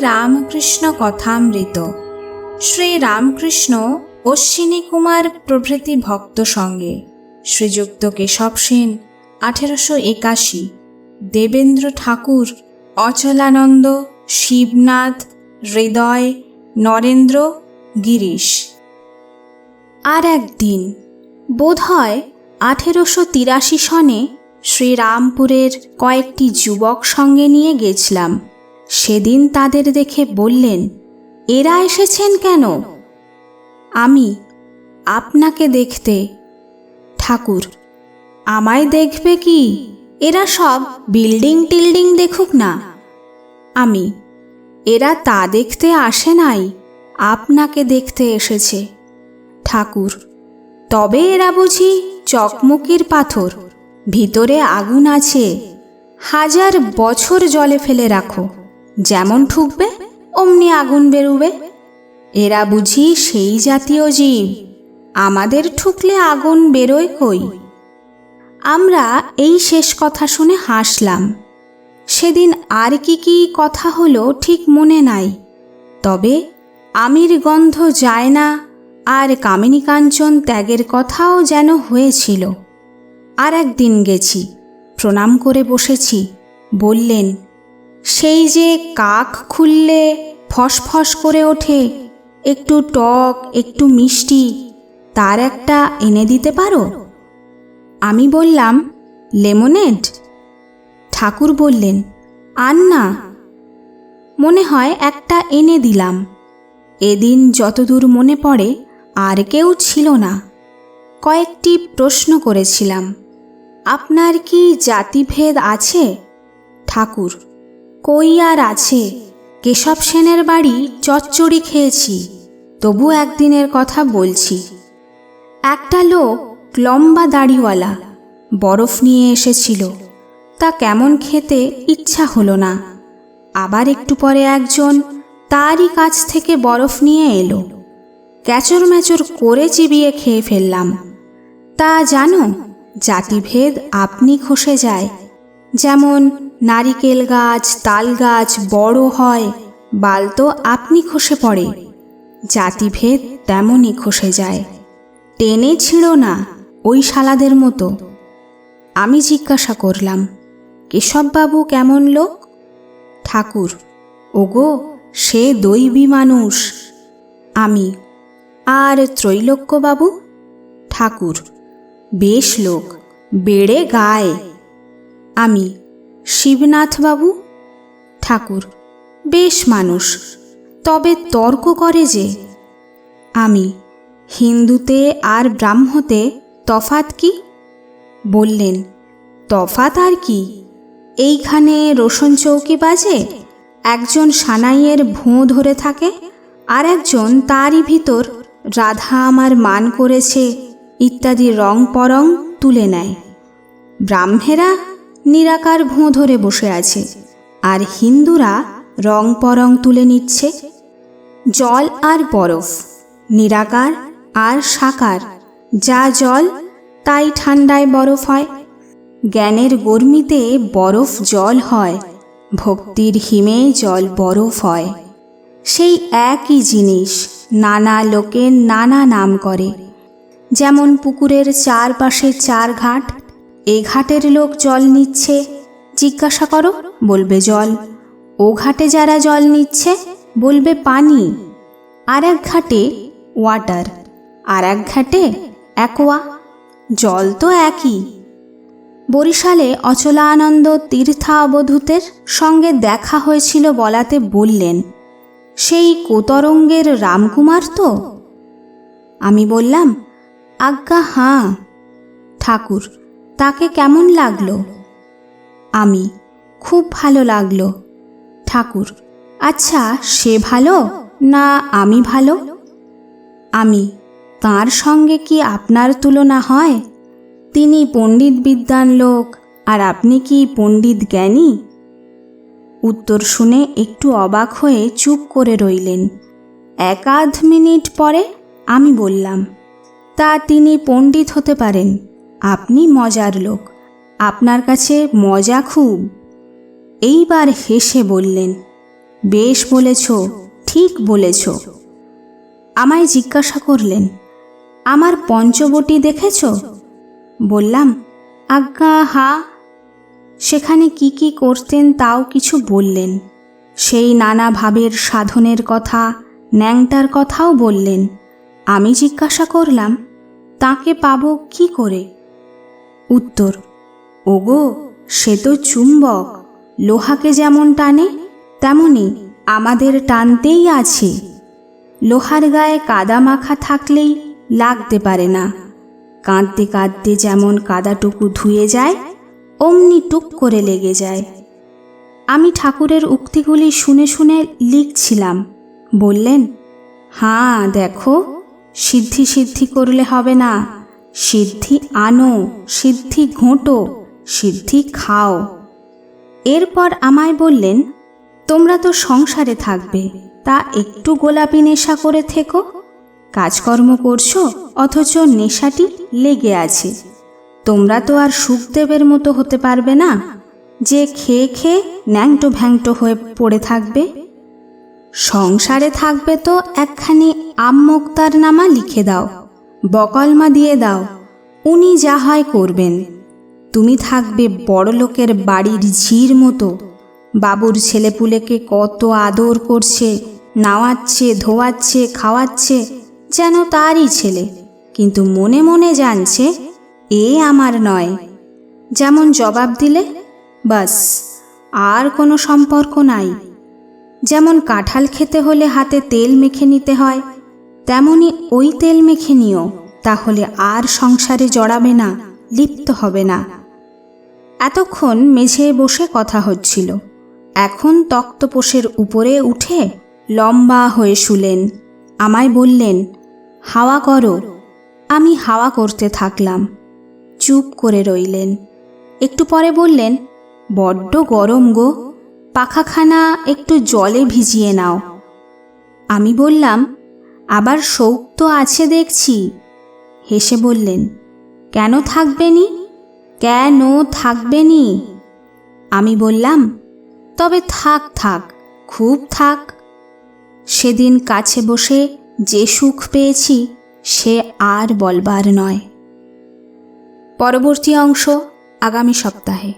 রামকৃষ্ণ কথামৃত। শ্রী রামকৃষ্ণ অশ্বিনী কুমার প্রভৃতি ভক্ত সঙ্গে। শ্রীযুক্ত কেশব সেন, আঠেরোশো একাশি। দেবেন্দ্র ঠাকুর, অচলানন্দ, শিবনাথ, হৃদয়, নরেন্দ্র, গিরিশ। আর একদিন বোধ হয় আঠেরোশো তিরাশি সনে শ্রীরামপুরের কয়েকটি যুবক সঙ্গে নিয়ে গেছিলাম। সেদিন তাদের দেখে বললেন, এরা এসেছেন কেন? আমি আপনাকে দেখতে, ঠাকুর। আমায় দেখবে কি? এরা সব বিল্ডিং টিল্ডিং দেখুক না। আমি, এরা তা দেখতে আসে নাই, আপনাকে দেখতে এসেছে, ঠাকুর। তবে এরা বুঝি চকমকির পাথর, ভিতরে আগুন আছে। হাজার বছর জলে ফেলে রাখো। যেমন ঠুকবে, অমনি আগুন বেরুবে। এরা বুঝি সেই জাতীয় জীব। আমাদের ঠুকলে আগুন বেরোয় কই? আমরা এই শেষ কথা শুনে হাসলাম। সেদিন আর কি কি কথা হলো ঠিক মনে নাই। তবে আমির গন্ধ যায় না, আর কামিনী কাঞ্চন ত্যাগের কথাও যেন হয়েছিল। আর একদিন গেছি, প্রণাম করে বসেছি, বললেন সেই যে কাক খুললে ফসফস করে ওঠে, একটু টক, একটু মিষ্টি, তার একটা এনে দিতে পারো? আমি বললাম, লেমনেড? ঠাকুর বললেন আন না। মনে হয় একটা এনে দিলাম। এদিন যতদূর মনে পড়ে, আর কেউ ছিল না। কয়েকটি প্রশ্ন করেছিলাম, আপনার কি জাতিভেদ আছে? ঠাকুর কই আর আছে? কেশব সেনের বাড়ি চচ্চড়ি খেয়েছি, তবু একদিনের কথা বলছি। একটা লোক লম্বা দাড়িওয়ালা, বরফ নিয়ে এসেছিল। তা কেমন খেতে ইচ্ছা হলো না। আবার একটু পরে একজন তারই কাছ থেকে বরফ নিয়ে এলো। ক্যাচর ম্যাচর করে চিবিয়ে খেয়ে ফেললাম। তা জানো, জাতিভেদ আপনি খসে যায়। যেমন নারিকেল গাছ, তাল গাছ বড় হয়, বাল তো আপনি খসে পড়ে। জাতিভেদ তেমনই খসে যায়। টেনে ছিঁড়ো না ওই শালাদের মতো। আমি জিজ্ঞাসা করলাম, কেশববাবু কেমন লোক? ঠাকুর, ওগো, সে দৈবী মানুষ। আমি, আর ত্রৈলোক্যবাবু? ঠাকুর, বেশ লোক, বেড়ে গায়। আমি শিবনাথবাবু? ঠাকুর, বেশ মানুষ, তবে তর্ক করে যে, আমি হিন্দুতে আর ব্রাহ্মতে তফাত কি? বললেন, তফাত আর কি? এইখানে রোশন চৌকি বাজে? একজন সানাইয়ের ভোঁ ধরে থাকে, আর একজন তারই ভিতর রাধা আমার মান করেছে, ইত্যাদি রং পরং তুলে নেয়। ব্রাহ্মেরা নিরাকার ভোঁ ধরে বসে আছে। আর হিন্দুরা রং পরং তুলে নিচ্ছে। জল আর বরফ, নিরাকার আর সাকার, যা জল, তাই ঠান্ডায় বরফ হয়। জ্ঞানের গর্মিতে বরফ জল হয়, ভক্তির হিমে জল বরফ হয়। সেই একই জিনিস নানা লোকে নানা নাম করে। যেমন পুকুরের চারপাশে চার ঘাট এ ঘাটের লোক জল নিচ্ছে? জিজ্ঞাসা করো, বলবে জল। ও ঘাটে যারা জল নিচ্ছে, বলবে পানি। আর এক ঘাটে ওয়াটার আর এক ঘাটে অ্যাকোয়া জল তো একই। বরিশালে অচলানন্দ তীর্থাবধূতের সঙ্গে দেখা হয়েছিল বলাতে বললেন, সেই কোতরঙ্গের রামকুমার তো? আমি বললাম, আজ্ঞা, হাঁ। ঠাকুর তাকে কেমন লাগল? আমি, খুব ভালো লাগল। ঠাকুর আচ্ছা সে ভালো না আমি ভালো? আমি, তার সঙ্গে কি আপনার তুলনা হয়? তিনি পণ্ডিত বিদ্যান লোক, আর আপনি কি পণ্ডিত জ্ঞানী? উত্তর শুনে একটু অবাক হয়ে চুপ করে রইলেন। এক আধ মিনিট পরে আমি বললাম, তা তিনি পণ্ডিত হতে পারেন। আপনি মজার লোক। আপনার কাছে মজা খুব। এইবার হেসে বললেন, বেশ বলেছ, ঠিক বলেছ। আমায় জিজ্ঞাসা করলেন, আমার পঞ্চবটি দেখেছ? বললাম, আজ্ঞা, হা। সেখানে কি কি করতেন তাও কিছু বললেন। সেই নানা ভাবের সাধনের কথা, ন্যাংটার কথাও বললেন। আমি জিজ্ঞাসা করলাম, তাকে পাবো কি করে? উত্তর, ওগো, সে তো চুম্বক। লোহাকে যেমন টানে, তেমনি আমাদের টানতেই আছে। লোহার গায়ে কাদা মাখা থাকলেই লাগতে পারে না। কাঁদতে কাঁদতে যেমন কাদাটুকু ধুয়ে যায়, অমনি টুক করে লেগে যায়। আমি ঠাকুরের উক্তিগুলি শুনে শুনে লিখছিলাম। বললেন, হাঁ, দেখো, সিদ্ধি সিদ্ধি করলে হবে না। সিদ্ধি আনো, সিদ্ধি ঘোঁটো, সিদ্ধি খাও। এরপর আমায় বললেন, তোমরা তো সংসারে থাকবে, তা একটু গোলাপি নেশা করে থেকো। কাজকর্ম করছ, অথচ নেশাটি লেগে আছে। তোমরা তো আর সুখদেবের মতো হতে পারবে না, যে খেয়ে খেয়ে ন্যাংটো ভ্যাংটো হয়ে পড়ে থাকবে। সংসারে থাকবে তো একখানি আম্মোক্তার নামা লিখে দাও। বকলমা দিয়ে দাও, উনি যা হয় করবেন। তুমি থাকবে বড় লোকের বাড়ির ঝির মতো। বাবুর ছেলেপুলেকে কত আদর করছে, নাওয়াচ্ছে, ধোয়াচ্ছে, খাওয়াচ্ছে, যেন তারই ছেলে। কিন্তু মনে মনে জানছে, এ আমার নয়। যেমন জবাব দিলে, বাস, আর কোনো সম্পর্ক নাই। যেমন কাঁঠাল খেতে হলে হাতে তেল মেখে নিতে হয় তেমনি ওই তেল মেখে নিও, তাহলে আর সংসারে জড়াবে না, লিপ্ত হবে না। এতক্ষণ মেঝে বসে কথা হচ্ছিল। এখন তক্তপোষের উপরে উঠে লম্বা হয়ে শুলেন। আমায় বললেন, হাওয়া করো। আমি হাওয়া করতে থাকলাম। চুপ করে রইলেন। একটু পরে বললেন, বড্ড গরম গো, পাখাখানা একটু জলে ভিজিয়ে নাও। আমি বললাম আবার শৌক তো আছে দেখছি। হেসে বললেন, কেন থাকবেনি? কেন থাকবেনি? আমি বললাম, তবে থাক থাক, খুব থাক। সেদিন কাছে বসে যে সুখ পেয়েছি, সে আর বলবার নয়। পরবর্তী অংশ আগামী সপ্তাহে।